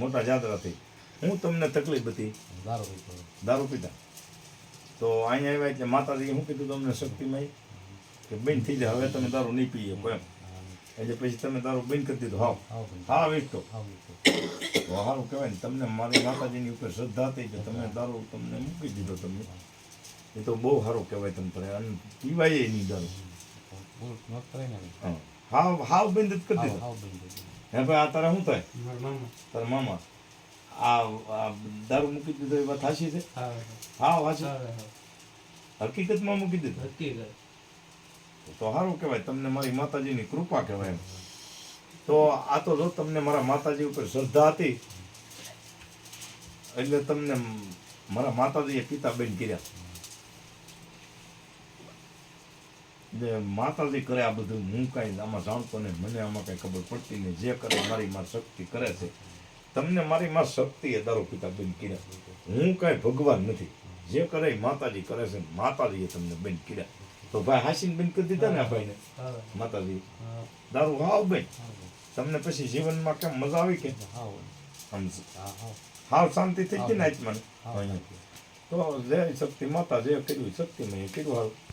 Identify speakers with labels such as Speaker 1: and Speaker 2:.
Speaker 1: મોટા જાત્રાથી. હું તમને તકલીફ હતી.
Speaker 2: દારૂ પીતા
Speaker 1: દારૂ પીતા. તો અહીંયા આવ્યા એટલે માતાજીએ શું કીધું તમને શક્તિમય? કે બેન થઈ જાય હવે તમે દારૂ નહીં પીએ એમ. એટલે પછી તમે દારૂ બંધ કરી દીધો. હાવ.
Speaker 2: બંધ.
Speaker 1: હા તો સારું કહેવાય ને તમને મારી માતાજીની ઉપર શ્રદ્ધા હતી કે તમે દારૂ તમને મૂકી દીધો તમને એ તો બહુ સારું કહેવાય તમ પર અને પીવાય નહીં દારૂ. હાવ હાવ બંધ જ કરી દીધો.
Speaker 2: બંધ.
Speaker 1: હે ભાઈ આ તારા શું થાય?
Speaker 3: મારા મામા.
Speaker 1: તારા મામા. આ દારૂ મૂકી દીધો એ વાત હાશી છે
Speaker 3: હા
Speaker 1: હા હકીકતમાં મૂકી દીધો?
Speaker 3: હકીકત.
Speaker 1: તો સારું કહેવાય તમને મારી માતાજીની કૃપા કહેવાય એમ. તો આ તો જો તમને મારા માતાજી ઉપર શ્રદ્ધા હતી એટલે તમને મારા માતાજીએ પિતા બેન કર્યા જે માતાજી કરે આ બધું. હું કાંઈ આમાં જાણતો નહીં. મને આમાં કાંઈ ખબર પડતી નહીં. જે કરે મારી માં શક્તિ કરે છે. તમને મારી માં શક્તિએ દારૂ પિતા બેન કર્યા હું કાંઈ ભગવાન નથી. જે કરે માતાજી કરે છે. માતાજીએ તમને બેન કર્યા તો ભાઈ હાસીને બેન કરી દીધા ને આ ભાઈને? માતાજી. દારૂ હાવ બેન. તમને પછી જીવનમાં કેમ મજા આવી કે? હાવ શાંતિ થઈ ગઈ ને આત્માને? તો જય શક્તિ માતા જે કર્યું શક્તિમય એ કર્યું હારું